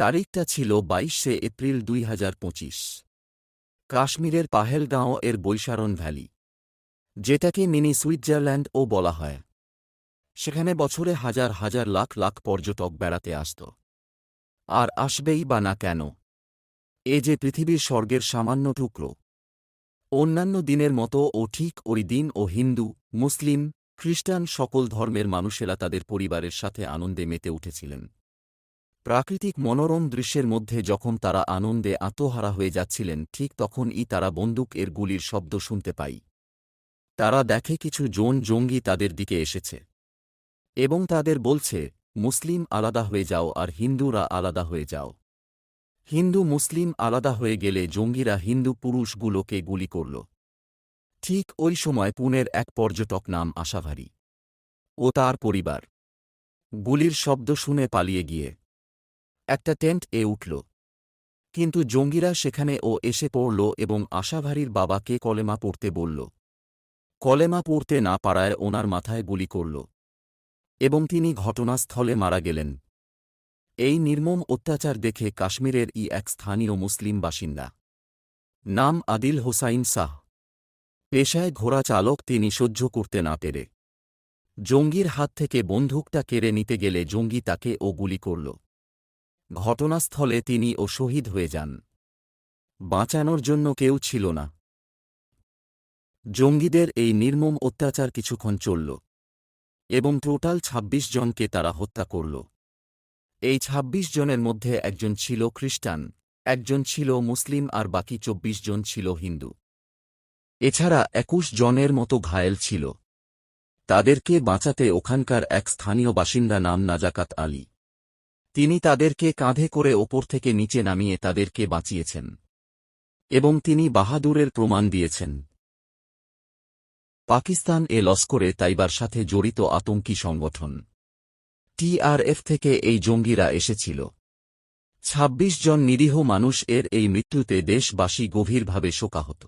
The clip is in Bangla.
তারিখটা ছিল বাইশে এপ্রিল দুই হাজার পঁচিশ। কাশ্মীরের পাহেলগাঁও এর বৈশারণ ভ্যালি, যেটাকে মিনি সুইজারল্যান্ড ও বলা হয়। সেখানে বছরে হাজার হাজার লাখ লাখ পর্যটক বেড়াতে আসত। আর আসবেই বা না কেন? এ যে পৃথিবীর স্বর্গের সামান্য টুকরো। অন্যান্য দিনের মতো ও ঠিক ওই দিন ও হিন্দু, মুসলিম, খ্রিস্টান সকল ধর্মের মানুষেরা তাদের পরিবারের সাথে আনন্দে মেতে উঠেছিলেন। প্রাকৃতিক মনোরম দৃশ্যের মধ্যে যখন তারা আনন্দে আত্মহারা হয়ে যাচ্ছিলেন, ঠিক তখনই তারা বন্দুক এর গুলির শব্দ শুনতে পাই। তারা দেখে কিছু জোন জঙ্গি তাদের দিকে এসেছে। এবং তাদের বলছে, মুসলিম আলাদা হয়ে যাও আর হিন্দুরা আলাদা হয়ে যাও। হিন্দু মুসলিম আলাদা হয়ে গেলে জঙ্গিরা হিন্দু পুরুষগুলোকে গুলি করল। ঠিক ওই সময় পুনের এক পর্যটক নাম আশাভারী ও তার পরিবার গুলির শব্দ শুনে পালিয়ে গিয়ে একটা টেন্ট এ উঠল। কিন্তু জঙ্গিরা সেখানে ও এসে পড়ল এবং আশাভারীর বাবাকে কলেমা পড়তে বলল। কলেমা পড়তে না পারায় ওনার মাথায় গুলি করল এবং তিনি ঘটনাস্থলে মারা গেলেন। এই নির্মম অত্যাচার দেখে কাশ্মীরের ই এক স্থানীয় মুসলিম বাসিন্দা নাম আদিল হোসাইন শাহ। পেশায় ঘোড়া চালক তিনি সহ্য করতে না পেরে। জঙ্গির হাত থেকে বন্দুকটা কেড়ে নিতে গেলে জঙ্গি তাকে ও গুলি করল। ঘটনাস্থলে তিনি ও শহীদ হয়ে যান। বাঁচানোর জন্য কেউ ছিল না। জঙ্গিদের এই নির্মম অত্যাচার কিছুক্ষণ চলল এবং টোটাল ২৬ জনকে তারা হত্যা করল। এই ২৬ জনের মধ্যে একজন ছিল খ্রিস্টান, একজন ছিল মুসলিম আর বাকি ২৪ জন ছিল হিন্দু। এছাড়া একুশ জনের মতো ঘায়েল ছিল। তাদেরকে বাঁচাতে ওখানকার এক স্থানীয় বাসিন্দা নাম নাজাকাত আলী। তিনি তাদেরকে কাঁধে করে ওপর থেকে নিচে নামিয়ে তাদেরকে বাঁচিয়েছেন। এবং তিনি বাহাদুরের প্রমাণ দিয়েছেন। পাকিস্তান এ লস্করে তাইবার সাথে জড়িত আতঙ্কী সংগঠন টিআরএফ থেকে এই জঙ্গিরা এসেছিল। ২৬ জন নিরীহ মানুষ এর এই মৃত্যুতে দেশবাসী গভীরভাবে শোকাহত।